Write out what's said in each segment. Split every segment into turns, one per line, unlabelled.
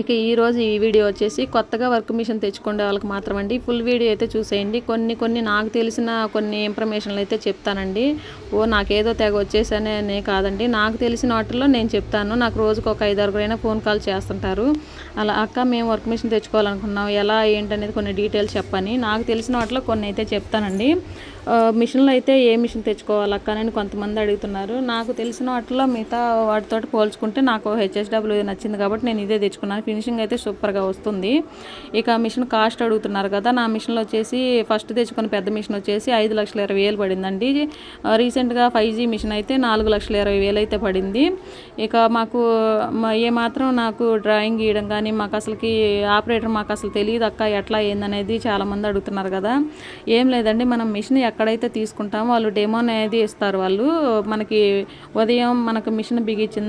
ఇక ఈరోజు ఈ వీడియో వచ్చేసి కొత్తగా వర్క్ మిషన్ తెచ్చుకునే వాళ్ళకి మాత్రం అండి ఫుల్ వీడియో అయితే చూసేయండి. కొన్ని కొన్ని నాకు తెలిసిన కొన్ని ఇన్ఫర్మేషన్లు అయితే చెప్తానండి. ఓ నాకేదో తెగ వచ్చేసానే కాదండి. నాకు తెలిసిన వాటిల్లో నేను చెప్తాను. నాకు రోజుకు ఒక ఐదారుగురైనా ఫోన్ కాల్ చేస్తుంటారు. అలా అక్క మేము వర్క్ మిషన్ తెచ్చుకోవాలనుకున్నాం. ఎలా ఏంటనేది కొన్ని డీటెయిల్స్ చెప్పని. నాకు తెలిసిన వాటిలో కొన్ని అయితే చెప్తానండి. మిషన్లు అయితే ఏ మిషన్ తెచ్చుకోవాలి అక్క అని కొంతమంది అడుగుతున్నారు. నాకు తెలిసిన వాటిలో మిగతా వాటితో పోల్చుకుంటే నాకు హెచ్ఎస్డబ్ల్యూ నచ్చింది కాబట్టి నేను ఇదే తెచ్చుకున్నాను. ఫినిషింగ్ అయితే సూపర్గా వస్తుంది. ఇక మిషన్ కాస్ట్ అడుగుతున్నారు కదా నా మిషన్లో వచ్చేసి ఫస్ట్ తెచ్చుకున్న పెద్ద మిషన్ వచ్చేసి ఐదు లక్షల ఇరవై వేలు పడిందండి. రీసెంట్గా ఫైవ్ జీ మిషన్ అయితే నాలుగు లక్షల ఇరవై వేలు అయితే పడింది. ఇక మాకు ఏమాత్రం నాకు డ్రాయింగ్ గీయడం కానీ మాకు అసలుకి ఆపరేటర్ మాకు అసలు తెలియదు అక్క ఎట్లా ఏందనేది చాలామంది అడుగుతున్నారు కదా. ఏం లేదండి మనం మిషన్ ఎక్కడైతే తీసుకుంటామో వాళ్ళు డెమో అనేది ఇస్తారు వాళ్ళు. మనకి ఉదయం మనకు మిషన్ బిగించిన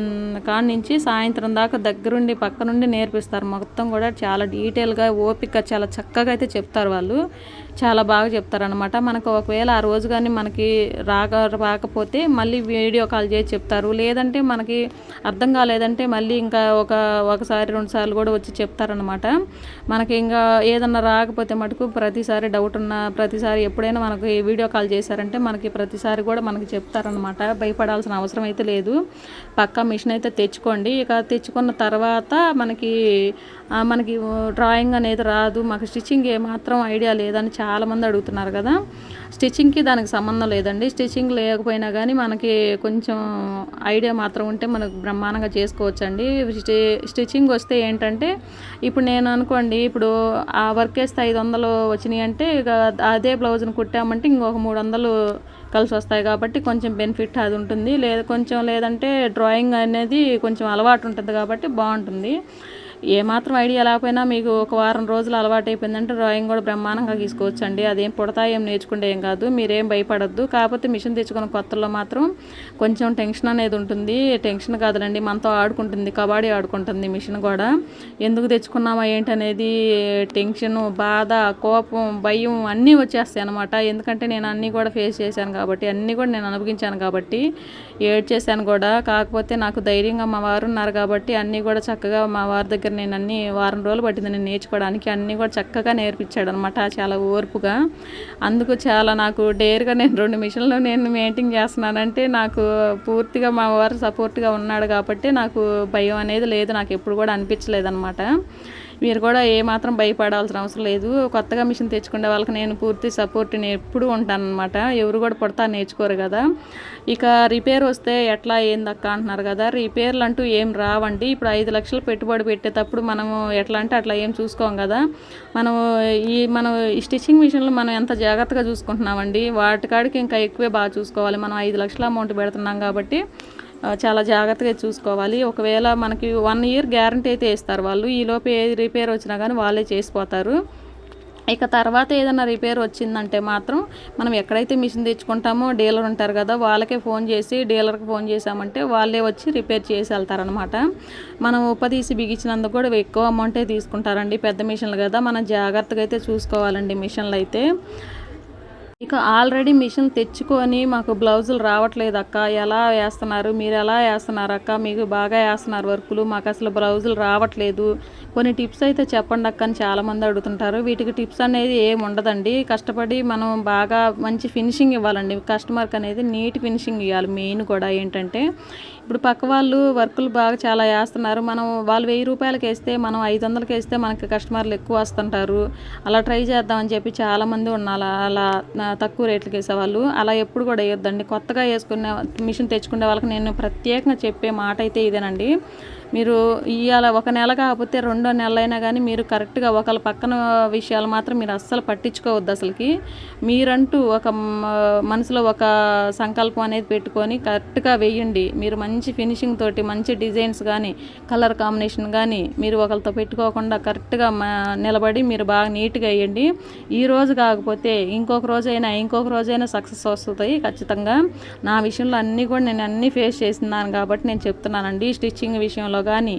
కాడి నుంచి సాయంత్రం దాకా దగ్గరుండి పక్క నుండి నేర్పిస్తారు. మొత్తం కూడా చాలా డీటెయిల్గా ఓపిక చాలా చక్కగా అయితే చెప్తారు వాళ్ళు. చాలా బాగా చెప్తారనమాట మనకు ఒకవేళ ఆ రోజు కానీ మనకి రాక రాకపోతే మళ్ళీ వీడియో కాల్ చేసి చెప్తారు. లేదంటే మనకి అర్థం కాలేదంటే మళ్ళీ ఇంకా ఒక ఒకసారి రెండు సార్లు కూడా వచ్చి చెప్తారనమాట మనకి ఇంకా ఏదన్నా రాకపోతే మటుకు ప్రతిసారి డౌట్ ఉన్న ప్రతిసారి ఎప్పుడైనా మనకి వీడియో కాల్ చేశారంటే మనకి ప్రతిసారి కూడా మనకి చెప్తారనమాట భయపడాల్సిన అవసరం అయితే లేదు. పక్కా మిషన్ అయితే తెచ్చుకోండి. ఇక తెచ్చుకున్న తర్వాత మనకి మనకి డ్రాయింగ్ అనేది రాదు. మాకు స్టిచ్చింగ్ ఏమాత్రం ఐడియా లేదని చాలామంది అడుగుతున్నారు కదా. స్టిచ్చింగ్కి దానికి సంబంధం లేదండి. స్టిచ్చింగ్ లేకపోయినా కానీ మనకి కొంచెం ఐడియా మాత్రం ఉంటే మనకు బ్రహ్మాండంగా చేసుకోవచ్చండి. స్టిచ్చింగ్ వస్తే ఏంటంటే ఇప్పుడు నేను అనుకోండి ఇప్పుడు ఆ వర్క్ వేస్తే ఐదు వందలు వచ్చినాయి అంటే ఇక అదే బ్లౌజ్ని కుట్టామంటే ఇంకొక మూడు వందలు కలిసి వస్తాయి కాబట్టి కొంచెం బెనిఫిట్ అది ఉంటుంది. లేదా కొంచెం లేదంటే డ్రాయింగ్ అనేది కొంచెం అలవాటు ఉంటుంది కాబట్టి బాగుంటుంది. ఏమాత్రం ఐడియా లేకపోయినా మీకు ఒక వారం రోజులు అలవాటు అయిపోయిందంటే డ్రాయింగ్ కూడా బ్రహ్మాండంగా గీసుకోవచ్చండి. అదేం పుడతా ఏం నేర్చుకుంటే ఏం కాదు. మీరేం భయపడద్దు. కాకపోతే మిషన్ తెచ్చుకున్న కొత్తలో మాత్రం కొంచెం టెన్షన్ అనేది ఉంటుంది. టెన్షన్ కాదులండి. మనతో ఆడుకుంటుంది. కబడ్డీ ఆడుకుంటుంది మిషన్ కూడా. ఎందుకు తెచ్చుకున్నామా ఏంటనేది టెన్షన్ బాధ కోపం భయం అన్నీ వచ్చేస్తాయి అనమాట ఎందుకంటే నేను అన్నీ కూడా ఫేస్ చేశాను కాబట్టి అన్నీ కూడా నేను అనుభవించాను కాబట్టి ఏడ్ చేశాను కూడా. కాకపోతే నాకు ధైర్యంగా మా వారు ఉన్నారు కాబట్టి అన్నీ కూడా చక్కగా మా వారి దగ్గర నేను అన్ని వారం రోజులు పట్టింది నేను నేర్చుకోవడానికి అన్నీ కూడా చక్కగా నేర్పించాడు అనమాట చాలా ఓర్పుగా. అందుకు చాలా నాకు డేర్గా నేను రెండు మిషన్లు నేను మెయింటైన్ చేస్తున్నానంటే నాకు పూర్తిగా మా వారు సపోర్ట్గా ఉన్నాడు కాబట్టి నాకు భయం అనేది లేదు నాకు ఎప్పుడు కూడా అనిపించలేదు అనమాట మీరు కూడా ఏమాత్రం భయపడాల్సిన అవసరం లేదు. కొత్తగా మిషన్ తెచ్చుకునే వాళ్ళకి నేను పూర్తి సపోర్ట్ నేను ఎప్పుడు ఉంటానన్నమాట. ఎవరు కూడా పడతా నేర్చుకోరు కదా. ఇక రిపేర్ వస్తే ఎట్లా ఏందక్క అంటున్నారు కదా. రిపేర్లు అంటూ ఏం రావండి. ఇప్పుడు ఐదు లక్షలు పెట్టుబడి పెట్టేటప్పుడు మనము ఎట్లా అంటే అట్లా ఏం చూసుకోం కదా. మనం ఈ మనం ఈ స్టిచ్చింగ్ మిషన్లు మనం ఎంత జాగ్రత్తగా చూసుకుంటున్నామండి. వాటికాడికి ఇంకా ఎక్కువే బాగా చూసుకోవాలి. మనం ఐదు లక్షల అమౌంట్ పెడుతున్నాం కాబట్టి చాలా జాగ్రత్తగా చూసుకోవాలి. ఒకవేళ మనకి వన్ ఇయర్ గ్యారంటీ అయితే ఇస్తారు వాళ్ళు. ఈలోపు ఏ రిపేర్ వచ్చినా కానీ వాళ్ళే చేసిపోతారు. ఇక తర్వాత ఏదైనా రిపేర్ వచ్చిందంటే మాత్రం మనం ఎక్కడైతే మిషన్ తెచ్చుకుంటామో డీలర్ ఉంటారు కదా వాళ్ళకే ఫోన్ చేసి డీలర్కి ఫోన్ చేసామంటే వాళ్ళే వచ్చి రిపేర్ చేసి వెళ్తారనమాట మనం ఉపదీసి బిగించినందుకు కూడా ఎక్కువ అమౌంటే తీసుకుంటారండి. పెద్ద మిషన్లు కదా మనం జాగ్రత్తగా అయితే చూసుకోవాలండి మిషన్లు అయితే. ఇక ఆల్రెడీ మిషన్ తెచ్చుకొని మాకు బ్లౌజులు రావట్లేదు అక్క. ఎలా వేస్తున్నారు? మీరు ఎలా వేస్తున్నారు అక్క? మీకు బాగా వేస్తున్నారు వర్కులు. మాకు అసలు బ్లౌజులు రావట్లేదు. కొన్ని టిప్స్ అయితే చెప్పండి అక్క అని చాలామంది అడుగుతుంటారు. వీటికి టిప్స్ అనేది ఏమి ఉండదండి. కష్టపడి మనం బాగా మంచి ఫినిషింగ్ ఇవ్వాలండి. కస్టమర్కి అనేది నీట్ ఫినిషింగ్ ఇవ్వాలి మెయిన్ కూడా ఏంటంటే. ఇప్పుడు పక్క వాళ్ళు వర్కులు బాగా చాలా వేస్తున్నారు. మనం వాళ్ళు వెయ్యి రూపాయలకి వేస్తే మనం ఐదు వందలకి వేస్తే మనకి కస్టమర్లు ఎక్కువ వస్తుంటారు. అలా ట్రై చేద్దామని చెప్పి చాలామంది ఉన్నారు. అలా తక్కువ రేట్లకి వేసేవాళ్ళు. అలా ఎప్పుడు కూడా వేయొద్దండి. కొత్తగా వేసుకునే మిషన్ తెచ్చుకునే వాళ్ళకి నేను ప్రత్యేకంగా చెప్పే మాట అయితే ఇదేనండి. మీరు ఇవాళ ఒక నెల కాకపోతే రెండో నెలలైనా కానీ మీరు కరెక్ట్గా ఒకళ్ళ పక్కన విషయాలు మాత్రం మీరు అస్సలు పట్టించుకోవద్దు అసలుకి. మీరంటూ ఒక మనసులో ఒక సంకల్పం అనేది పెట్టుకొని కరెక్ట్గా వేయండి మీరు మంచి ఫినిషింగ్ తోటి మంచి డిజైన్స్ కానీ కలర్ కాంబినేషన్ కానీ మీరు ఒకరితో పెట్టుకోకుండా కరెక్ట్గా నిలబడి మీరు బాగా నీట్గా వేయండి. ఈ రోజు కాకపోతే ఇంకొక రోజైనా ఇంకొక రోజైనా సక్సెస్ వస్తుంది ఖచ్చితంగా. నా విషయంలో అన్నీ కూడా నేను అన్నీ ఫేస్ చేసినాను కాబట్టి నేను చెప్తున్నానండి. స్టిచ్చింగ్ విషయంలో కానీ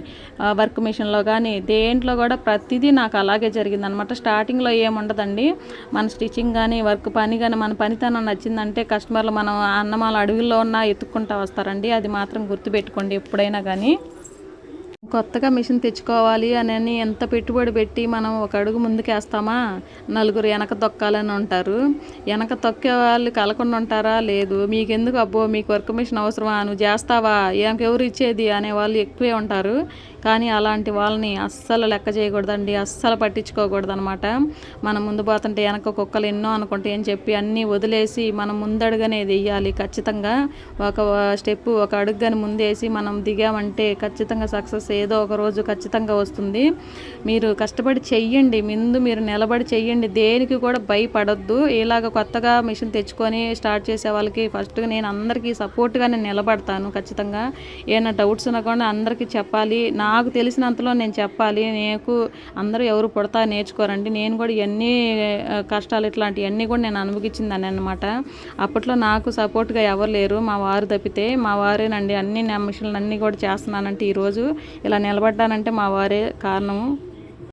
వర్క్ మిషన్లో కానీ దేంట్లో కూడా ప్రతిదీ నాకు అలాగే జరిగిందనమాట. స్టార్టింగ్లో ఏముండదండి. మన స్టిచ్చింగ్ కానీ వర్క్ పని కానీ మన పనితనం నచ్చిందంటే కస్టమర్లు మనం అన్నమాల అడవిలో ఉన్న ఎత్తుక్కుంటా వస్తారండి. అది మాత్రం గుర్తుపెట్టుకోండి ఎప్పుడైనా కానీ కొత్తగా మిషన్ తెచ్చుకోవాలి అని ఎంత పెట్టుబడి పెట్టి మనం ఒక అడుగు ముందుకేస్తామా? నలుగురు వెనక తొక్కాలని ఉంటారు. వెనక తొక్కే వాళ్ళు కలకుండా ఉంటారా? లేదు. మీకెందుకు అబ్బో మీకు వర్క్ మిషన్ అవసరమా? నువ్వు చేస్తావా? ఎవరు ఇచ్చేది? అనే వాళ్ళు ఎక్కువే ఉంటారు. కానీ అలాంటి వాళ్ళని అస్సలు లెక్క చేయకూడదండి. అస్సలు పట్టించుకోకూడదు అనమాట మనం ముందు పోతుంటే వెనక కుక్కలు ఎన్నో అనుకుంటే అని చెప్పి అన్నీ వదిలేసి మనం ముందడుగనే వెయ్యాలి ఖచ్చితంగా. ఒక స్టెప్ ఒక అడుగుగాని ముందేసి మనం దిగామంటే ఖచ్చితంగా సక్సెస్ ఏదో ఒక రోజు ఖచ్చితంగా వస్తుంది. మీరు కష్టపడి చెయ్యండి. ముందు మీరు నిలబడి చెయ్యండి. దేనికి కూడా భయపడొద్దు. ఇలాగ కొత్తగా మిషన్ తెచ్చుకొని స్టార్ట్ చేసే వాళ్ళకి ఫస్ట్ నేను అందరికీ సపోర్ట్గా నేను నిలబడతాను ఖచ్చితంగా. ఏమైనా డౌట్స్ ఉన్నా కూడా అందరికీ చెప్పాలి. నాకు తెలిసినంతలో నేను చెప్పాలి. నీకు అందరూ ఎవరు పుడతా నేర్చుకోరండి. నేను కూడా ఎన్ని కష్టాలు ఇట్లాంటివన్నీ కూడా నేను అనుభవించిందని అనమాట అప్పట్లో నాకు సపోర్ట్గా ఎవరు లేరు. మా వారు తప్పితే మా వారేనండి. అన్ని నా మిషన్లు అన్నీ కూడా చేస్తున్నానంటే ఈరోజు ఇలా నిలబడ్డానంటే మా వారే కారణము.